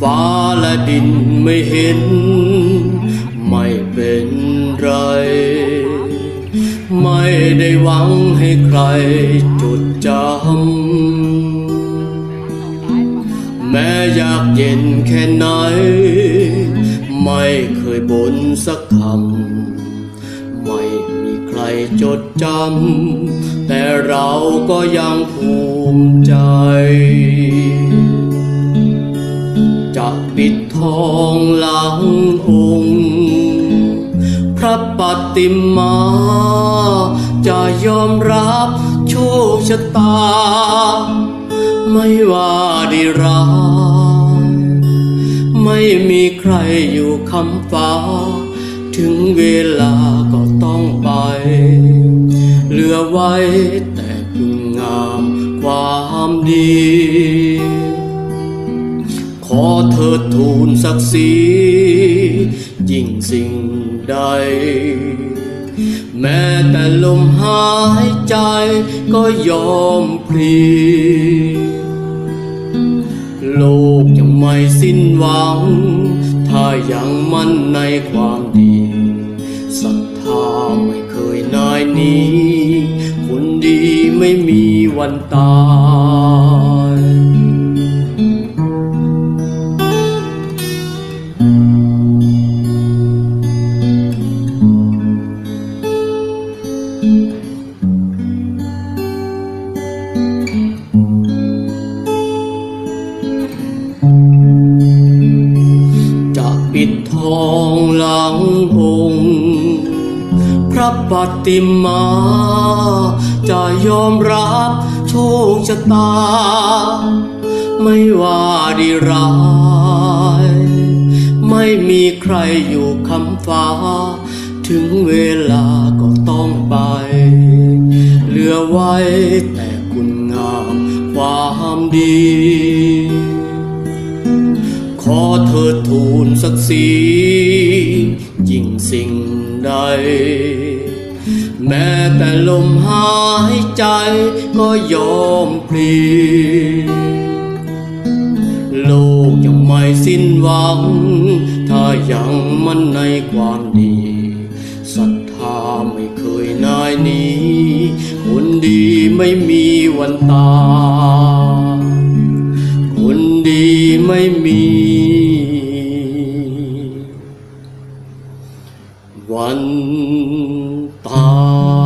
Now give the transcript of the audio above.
ฟ้าและดินไม่เห็น ไม่เป็นไร ไม่ได้หวังให้ใครจดจำแม้อยากเย็นแค่ไหน ไม่เคยบ่นสักคำ ไม่มีใครจดจำ แต่เราก็ยังภูมิใจ ปิดทองหลังองค์ พระปฏิมา จะยอมรับโชคชะตา ไม่ว่าดีร้ายไม่มีใครอยู่คำฟ้า ถึงเวลาก็ต้องไปเหลือไว้แต่คุณงามความดี อเธอทูลศักดิ์ศรียิ่งสิ่งใด แม้แต่ลมหายใจก็ยอมพลีโลกยังไม่สิ้นหวัง ถ้ายังมั่นในความดีศรัทธาไม่เคยนายนี้ คนดีไม่มีวันตาย จะปิดทองหลังองค์ พระปฏิมา จะยอมรับโชคชะตา ไม่ว่าดีร้าย ไม่มีใครอยู่คำฟ้าถึงเวลา ไป เหลือไว้แต่คุณงามความดี ขอเธอทูลศักดิ์ศรียิ่งสิ่งใด แม้แต่ลมหายใจก็ยอมพลีโลกยังไม่สิ้นหวัง ถ้ายังมั่นในความดีายนี้คนดีไม่มีวันตายคนดีไม่มี วันตาย